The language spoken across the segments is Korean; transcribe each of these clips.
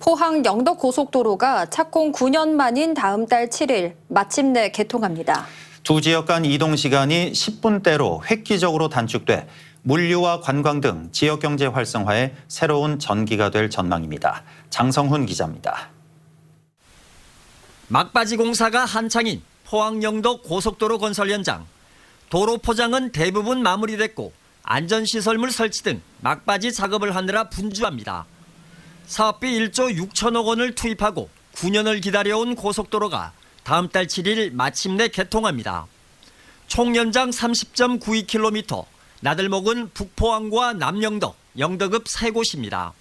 포항 영덕 고속도로가 착공 9년 만인 다음 달 7일 마침내 개통합니다. 두 지역 간 이동 시간이 10분대로 획기적으로 단축돼 물류와 관광 등 지역 경제 활성화에 새로운 전기가 될 전망입니다. 장성훈 기자입니다. 막바지 공사가 한창인 포항 영덕 고속도로 건설 현장. 도로 포장은 대부분 마무리됐고 안전시설물 설치 등 막바지 작업을 하느라 분주합니다. 사업비 1조 6천억 원을 투입하고 9년을 기다려온 고속도로가 다음 달 7일 마침내 개통합니다. 총 연장 30.92km, 나들목은 북포항과 남영덕, 영덕읍 세 곳입니다.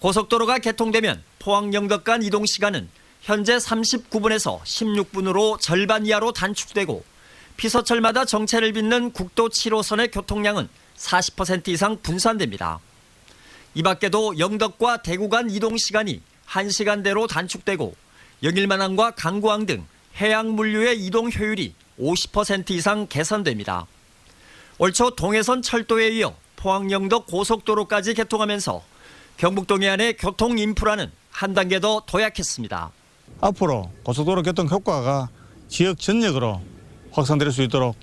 고속도로가 개통되면 포항 영덕 간 이동 시간은 현재 39분에서 16분으로 절반 이하로 단축되고 피서철마다 정체를 빚는 국도 7호선의 교통량은 40% 이상 분산됩니다. 이 밖에도 영덕과 대구 간 이동 시간이 1시간대로 단축되고 영일만항과 강구항 등 해양 물류의 이동 효율이 50% 이상 개선됩니다. 올 초 동해선 철도에 이어 포항 영덕 고속도로까지 개통하면서 경북 동해안의 교통 인프라는 한 단계 더 도약했습니다. 앞으로 고속도로 개통 효과가 지역 전역으로 확산될 수 있도록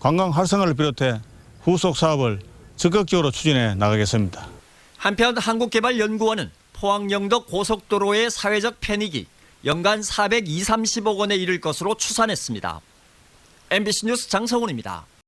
관광 활성화를 비롯해 후속 사업을 적극적으로 추진해 나가겠습니다. 한편 한국개발연구원은 포항 영덕 고속도로의 사회적 편익이 연간 420, 30억 원에 이를 것으로 추산했습니다. MBC 뉴스 장성훈입니다.